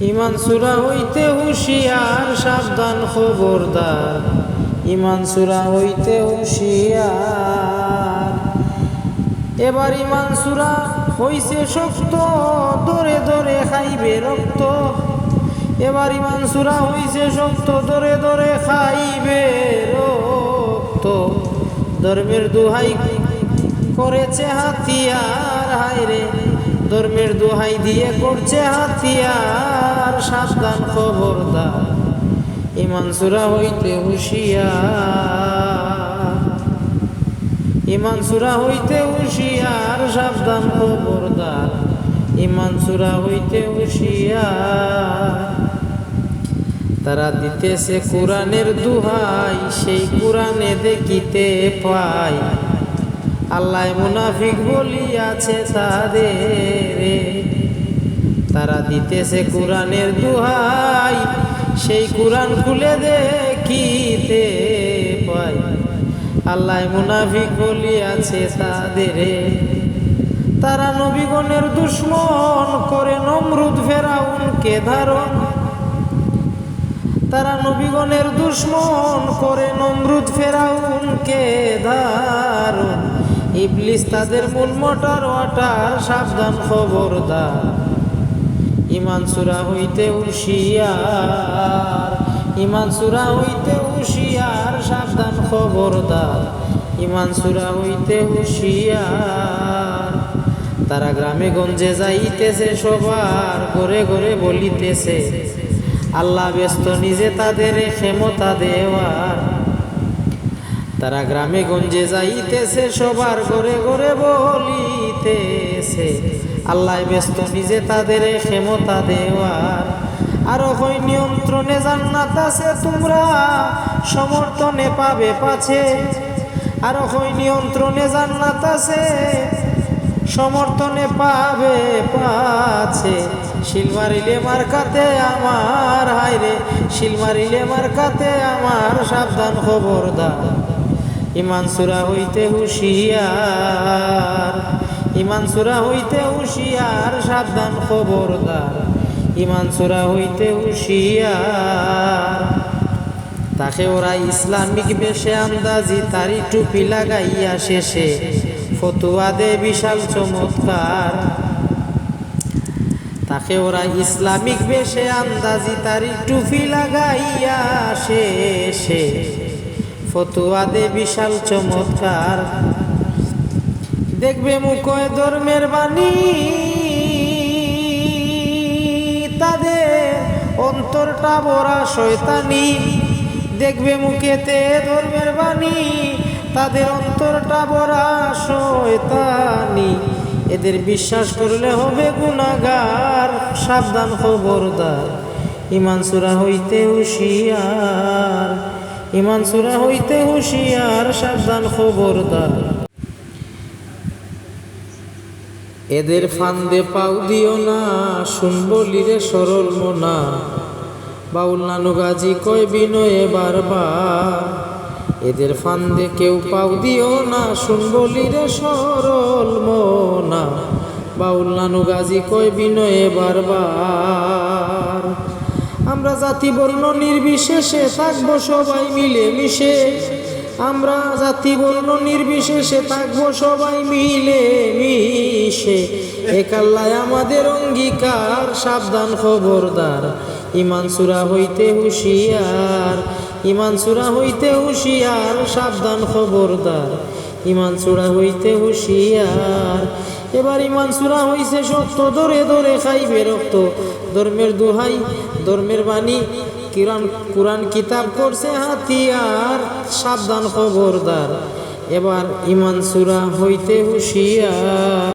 ইমান সুরা হইতে হুশিয়ার, সাবধান খবরদার। ইমান সুরা হইতে হুশিয়ার। এবার ইমান সুরা হইছে শক্ত দরে দরে খাইবে রক্ত। এবার ইমান সুরা হইছে শক্ত দরে দরে খাইবে রক্ত। ধর্মের দুহাই করেছে হাতিয়ার, হায়রে। ধর্মের দোহাই দিয়ে করছে হাতিয়ার, সাবধান খবরদার। ইমান সুরা হইতে হুশিয়ার। ইমান সুরা হইতে হুশিয়ার, সাবধান খবরদার। ইমান সুরা হইতে হুশিয়ার। তারা দিতেছে কোরআনের দুহাই, সেই কোরআনে দেখিতে পায়। আল্লাহ মুনাফিক বলিয়াছে তাদের। তারা দিতেছে কোরআনের দুহাই, সেই কোরআন খুলে দেখিতে পাই আল্লাহ মুনাফিক বলিয়াছে তাদের। তারা নবীগণের দুশ্মন করে নমরুদ ফেরাউনকে ধারণ। তারা নবীগণের দুশ্মন করে নমরুদ ফেরাউনকে ধারণ। ইবলিস তাদের মূল মোটর ওয়াটার সাবধান খবরদার। ইমান সুরা হইতে হুশিয়ার, ইমান সুরা হইতে হুশিয়ার, সাবধান খবরদার। ইমান সুরা হইতে হুশিয়ার, তারা গ্রামে গঞ্জে যাইতেছে সবার, ঘরে ঘরে বলিতেছে, আল্লাহ ব্যস্ত নিজে তাদের ক্ষমতা দেওয়ার। তারা গ্রামে গঞ্জে যাইতেছে, সবার ঘরে ঘরে বলিতেছে। আল্লাহ ব্যস্ত, নিজে তাদের ক্ষমতা দেওয়ার। আরও হই নিয়ন্ত্রণে জান্নাত আছে, তোমরা সমর্থনে পাবে পাছে। আরও হই নিয়ন্ত্রণে জান্নাত আছে, সমর্থনে পাবে পাছে। শিলমারিলে মার্কাতে আমার হাইরে শিলমারিলে মার্কাতে আমার সাবধান খবরদার। ইমান সুরা হইতে হুশিয়ার। ইমান সুরা হইতে হুশিয়ার, সাবধান খবরদার। ইমান সুরা হইতে হুশিয়ার। তাকে ওরা ইসলামিক বেশে আন্দাজি তারি টুপি লাগাইয়া শেষে ফতুয়া দে বিশাল চমৎকার। তাকে ওরা ইসলামিক বেশে আন্দাজি তারি টুপি লাগাইয়া শেষে ফতুয়া দে বিশাল চমৎকার। দেখবে মুখে ধর্মের বাণী। তাদের অন্তরটা বড়া শয়তানি। দেখবে মুখেতে ধর্মের বাণী। তাদের অন্তরটা বড়া শয়তানি। এদের বিশ্বাস করলে হবে গুণাগার সাবধান খবরদার। ইমান সুরা হইতে হুশিয়ার। ইমান সুরা হইতে হুশিয়ার, সাবধান খবরদার। এদের ফান্দে পাও দিও না শুনবলি রে সরল মনা। বাউল নানু গাজী কয় বিনয়ে বারবার। এদের ফান্দে কেউ পাও দিও না শুনবলি রে সরল মনা। বাউল নানু গাজী কয় বিনয়ে বারবার। আমরা জাতি বর্ণ নির্বিশেষে থাকব, সবাই মিলে মিশে। আমরা জাতি বর্ণ নির্বিশেষে থাকব, সবাই মিলে মিশে। একাল্লায় আমাদের অঙ্গীকার, সাবধান খবরদার। ইমান সুরা হইতে হুশিয়ার। ইমান সুরা হইতে হুশিয়ার, সাবধান খবরদার। ইমান সুরা হইতে হুশিয়ার। এবার ইমান সুরা হইছে সত্য, ধরে ধরে খাইবে রক্ত। ধর্মের দুহাই, ধর্মের বাণী, কিরান, কোরআন কিতাব করছে হাতিয়ার, সাবধান খবরদার। এবার ইমান সুরা হইতে হুশিয়ার।